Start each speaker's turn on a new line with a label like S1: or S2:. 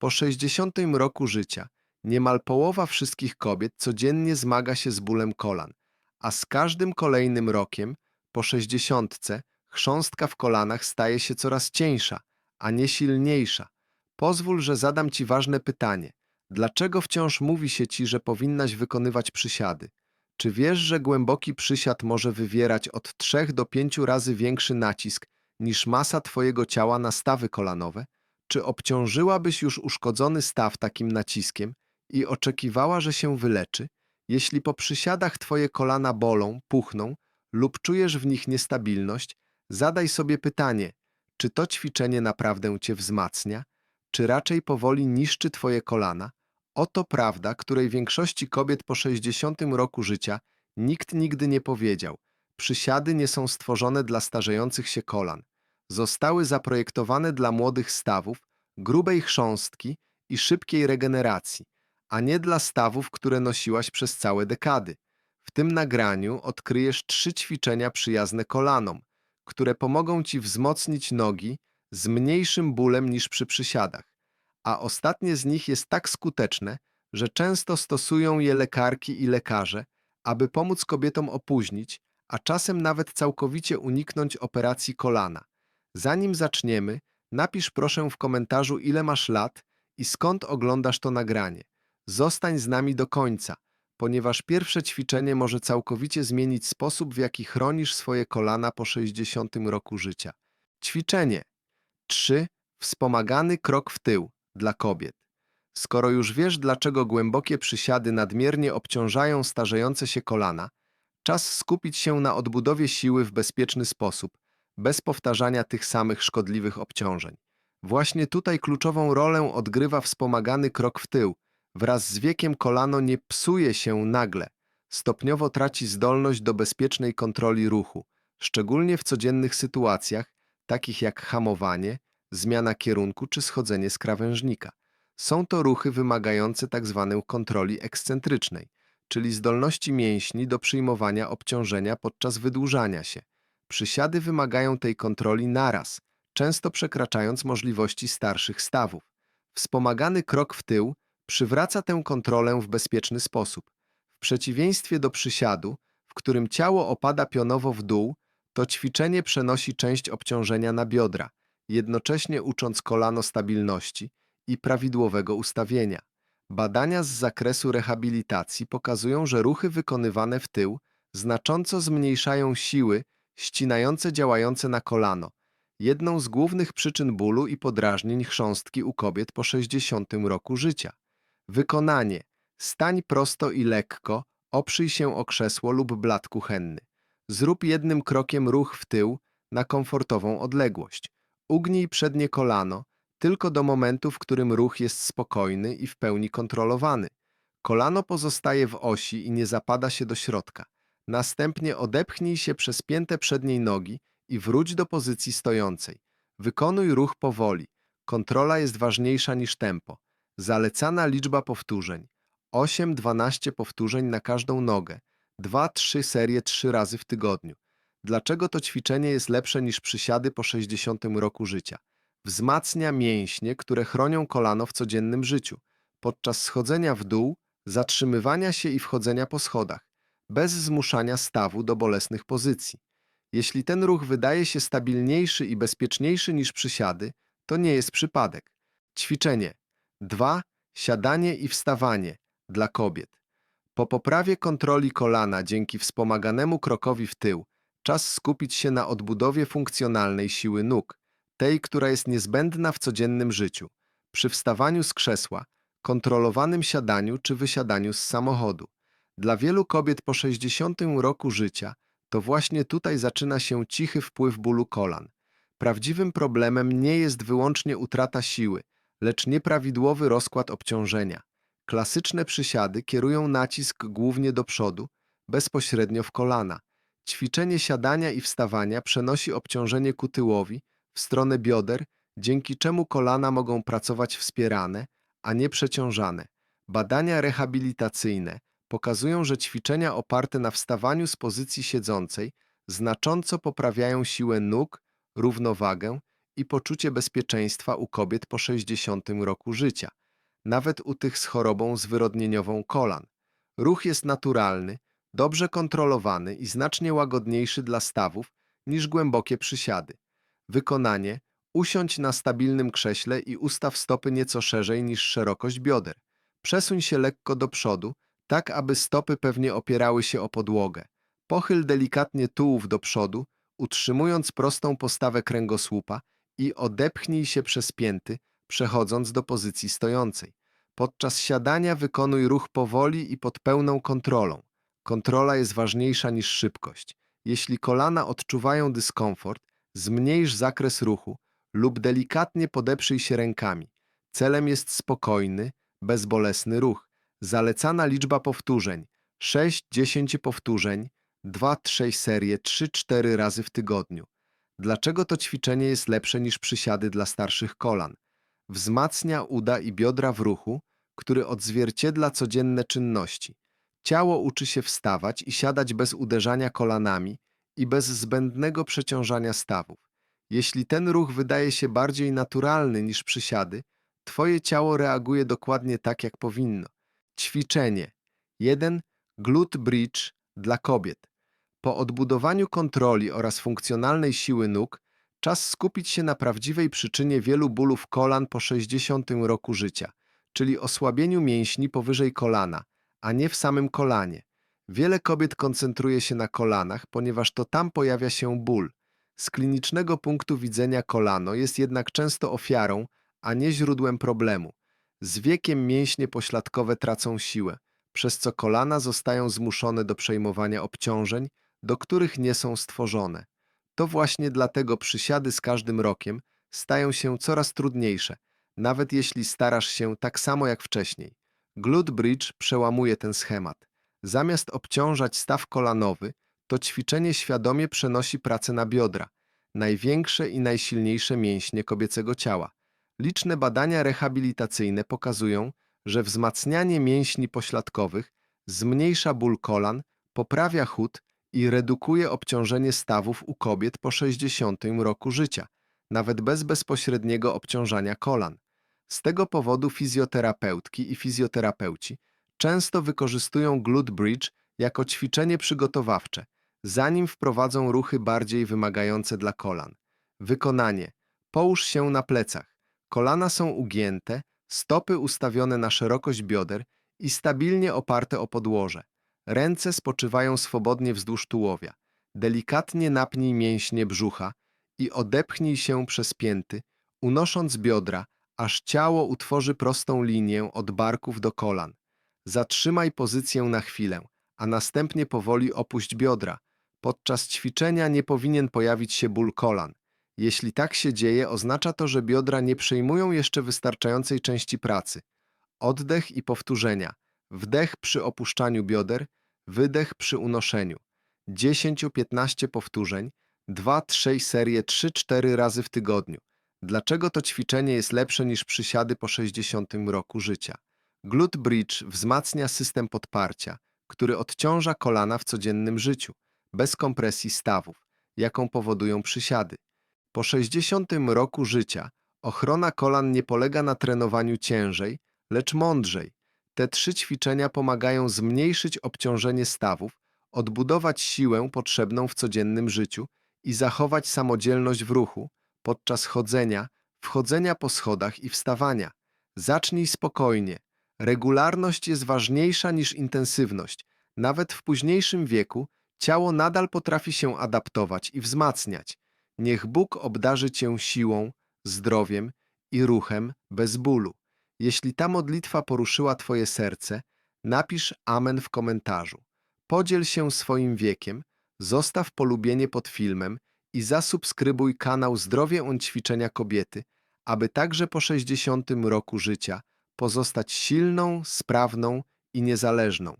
S1: Po 60 roku życia niemal połowa wszystkich kobiet codziennie zmaga się z bólem kolan, a z każdym kolejnym rokiem, po 60, chrząstka w kolanach staje się coraz cieńsza, a nie silniejsza. Pozwól, że zadam ci ważne pytanie. Dlaczego wciąż mówi się ci, że powinnaś wykonywać przysiady? Czy wiesz, że głęboki przysiad może wywierać od 3 do 5 razy większy nacisk niż masa twojego ciała na stawy kolanowe? Czy obciążyłabyś już uszkodzony staw takim naciskiem i oczekiwała, że się wyleczy? Jeśli po przysiadach twoje kolana bolą, puchną lub czujesz w nich niestabilność, zadaj sobie pytanie, czy to ćwiczenie naprawdę cię wzmacnia, czy raczej powoli niszczy twoje kolana? Oto prawda, której większości kobiet po 60 roku życia nikt nigdy nie powiedział. Przysiady nie są stworzone dla starzejących się kolan. Zostały zaprojektowane dla młodych stawów, grubej chrząstki i szybkiej regeneracji, a nie dla stawów, które nosiłaś przez całe dekady. W tym nagraniu odkryjesz trzy ćwiczenia przyjazne kolanom, które pomogą ci wzmocnić nogi z mniejszym bólem niż przy przysiadach a ostatnie z nich jest tak skuteczne, że często stosują je lekarki i lekarze, aby pomóc kobietom opóźnić, a czasem nawet całkowicie uniknąć operacji kolana. Zanim zaczniemy, napisz proszę w komentarzu ile masz lat i skąd oglądasz to nagranie. Zostań z nami do końca, ponieważ pierwsze ćwiczenie może całkowicie zmienić sposób, w jaki chronisz swoje kolana po 60 roku życia. Ćwiczenie 3. Wspomagany krok w tył dla kobiet. Skoro już wiesz, dlaczego głębokie przysiady nadmiernie obciążają starzejące się kolana, czas skupić się na odbudowie siły w bezpieczny sposób, bez powtarzania tych samych szkodliwych obciążeń. Właśnie tutaj kluczową rolę odgrywa wspomagany krok w tył. Wraz z wiekiem kolano nie psuje się nagle, stopniowo traci zdolność do bezpiecznej kontroli ruchu, szczególnie w codziennych sytuacjach, takich jak hamowanie, zmiana kierunku czy schodzenie z krawężnika. Są to ruchy wymagające tzw. Tak kontroli ekscentrycznej, czyli zdolności mięśni do przyjmowania obciążenia podczas wydłużania się. Przysiady wymagają tej kontroli naraz, często przekraczając możliwości starszych stawów. Wspomagany krok w tył przywraca tę kontrolę w bezpieczny sposób. W przeciwieństwie do przysiadu, w którym ciało opada pionowo w dół, to ćwiczenie przenosi część obciążenia na biodra, jednocześnie ucząc kolano stabilności i prawidłowego ustawienia. Badania z zakresu rehabilitacji pokazują, że ruchy wykonywane w tył znacząco zmniejszają siły ścinające działające na kolano, jedną z głównych przyczyn bólu i podrażnień chrząstki u kobiet po 60 roku życia. Wykonanie. Stań prosto i lekko, oprzyj się o krzesło lub blat kuchenny. Zrób jednym krokiem ruch w tył na komfortową odległość. Ugnij przednie kolano, tylko do momentu, w którym ruch jest spokojny i w pełni kontrolowany. Kolano pozostaje w osi i nie zapada się do środka. Następnie odepchnij się przez piętę przedniej nogi i wróć do pozycji stojącej. Wykonuj ruch powoli. Kontrola jest ważniejsza niż tempo. Zalecana liczba powtórzeń. 8-12 powtórzeń na każdą nogę. 2-3 serie 3 razy w tygodniu. Dlaczego to ćwiczenie jest lepsze niż przysiady po 60 roku życia? Wzmacnia mięśnie, które chronią kolano w codziennym życiu, podczas schodzenia w dół, zatrzymywania się i wchodzenia po schodach, bez zmuszania stawu do bolesnych pozycji. Jeśli ten ruch wydaje się stabilniejszy i bezpieczniejszy niż przysiady, to nie jest przypadek. Ćwiczenie 2. Siadanie i wstawanie dla kobiet. Po poprawie kontroli kolana dzięki wspomaganemu krokowi w tył, Czas skupić się na odbudowie funkcjonalnej siły nóg, tej, która jest niezbędna w codziennym życiu, przy wstawaniu z krzesła, kontrolowanym siadaniu czy wysiadaniu z samochodu. Dla wielu kobiet po 60 roku życia to właśnie tutaj zaczyna się cichy wpływ bólu kolan. Prawdziwym problemem nie jest wyłącznie utrata siły, lecz nieprawidłowy rozkład obciążenia. Klasyczne przysiady kierują nacisk głównie do przodu, bezpośrednio w kolana, Ćwiczenie siadania i wstawania przenosi obciążenie ku tyłowi, w stronę bioder, dzięki czemu kolana mogą pracować wspierane, a nie przeciążane. Badania rehabilitacyjne pokazują, że ćwiczenia oparte na wstawaniu z pozycji siedzącej znacząco poprawiają siłę nóg, równowagę i poczucie bezpieczeństwa u kobiet po 60 roku życia, nawet u tych z chorobą zwyrodnieniową kolan. Ruch jest naturalny, dobrze kontrolowany i znacznie łagodniejszy dla stawów niż głębokie przysiady. Wykonanie usiądź na stabilnym krześle i ustaw stopy nieco szerzej niż szerokość bioder. Przesuń się lekko do przodu, tak aby stopy pewnie opierały się o podłogę. Pochyl delikatnie tułów do przodu, utrzymując prostą postawę kręgosłupa i odepchnij się przez pięty, przechodząc do pozycji stojącej. Podczas siadania wykonuj ruch powoli i pod pełną kontrolą. Kontrola jest ważniejsza niż szybkość. Jeśli kolana odczuwają dyskomfort, zmniejsz zakres ruchu lub delikatnie podeprzyj się rękami. Celem jest spokojny, bezbolesny ruch. Zalecana liczba powtórzeń 6-10 powtórzeń, 2-3 serie 3-4 razy w tygodniu. Dlaczego to ćwiczenie jest lepsze niż przysiady dla starszych kolan? Wzmacnia uda i biodra w ruchu, który odzwierciedla codzienne czynności. Ciało uczy się wstawać i siadać bez uderzania kolanami i bez zbędnego przeciążania stawów. Jeśli ten ruch wydaje się bardziej naturalny niż przysiady, Twoje ciało reaguje dokładnie tak, jak powinno. Ćwiczenie 1. Glute bridge dla kobiet. Po odbudowaniu kontroli oraz funkcjonalnej siły nóg, czas skupić się na prawdziwej przyczynie wielu bólów kolan po 60 roku życia, czyli osłabieniu mięśni powyżej kolana, a nie w samym kolanie. Wiele kobiet koncentruje się na kolanach, ponieważ to tam pojawia się ból. Z klinicznego punktu widzenia kolano jest jednak często ofiarą, a nie źródłem problemu. Z wiekiem mięśnie pośladkowe tracą siłę, przez co kolana zostają zmuszone do przejmowania obciążeń, do których nie są stworzone. To właśnie dlatego przysiady z każdym rokiem stają się coraz trudniejsze, nawet jeśli starasz się tak samo jak wcześniej. Glute bridge przełamuje ten schemat. Zamiast obciążać staw kolanowy, to ćwiczenie świadomie przenosi pracę na biodra, największe i najsilniejsze mięśnie kobiecego ciała. Liczne badania rehabilitacyjne pokazują, że wzmacnianie mięśni pośladkowych zmniejsza ból kolan, poprawia chód i redukuje obciążenie stawów u kobiet po 60 roku życia, nawet bez bezpośredniego obciążania kolan. Z tego powodu fizjoterapeutki i fizjoterapeuci często wykorzystują glute bridge jako ćwiczenie przygotowawcze, zanim wprowadzą ruchy bardziej wymagające dla kolan. Wykonanie. Połóż się na plecach. Kolana są ugięte, stopy ustawione na szerokość bioder i stabilnie oparte o podłoże. Ręce spoczywają swobodnie wzdłuż tułowia. Delikatnie napnij mięśnie brzucha i odepchnij się przez pięty, unosząc biodra, aż ciało utworzy prostą linię od barków do kolan. Zatrzymaj pozycję na chwilę, a następnie powoli opuść biodra. Podczas ćwiczenia nie powinien pojawić się ból kolan. Jeśli tak się dzieje, oznacza to, że biodra nie przyjmują jeszcze wystarczającej części pracy. Oddech i powtórzenia. Wdech przy opuszczaniu bioder, wydech przy unoszeniu. 10-15 powtórzeń, 2-3 serie 3-4 razy w tygodniu. Dlaczego to ćwiczenie jest lepsze niż przysiady po 60 roku życia? Glute bridge wzmacnia system podparcia, który odciąża kolana w codziennym życiu, bez kompresji stawów, jaką powodują przysiady. Po 60 roku życia ochrona kolan nie polega na trenowaniu ciężej, lecz mądrzej. Te trzy ćwiczenia pomagają zmniejszyć obciążenie stawów, odbudować siłę potrzebną w codziennym życiu i zachować samodzielność w ruchu podczas chodzenia, wchodzenia po schodach i wstawania. Zacznij spokojnie. Regularność jest ważniejsza niż intensywność. Nawet w późniejszym wieku ciało nadal potrafi się adaptować i wzmacniać. Niech Bóg obdarzy cię siłą, zdrowiem i ruchem bez bólu. Jeśli ta modlitwa poruszyła Twoje serce, napisz Amen w komentarzu. Podziel się swoim wiekiem, zostaw polubienie pod filmem i zasubskrybuj kanał Zdrowie on ćwiczenia kobiety, aby także po 60 roku życia pozostać silną, sprawną i niezależną.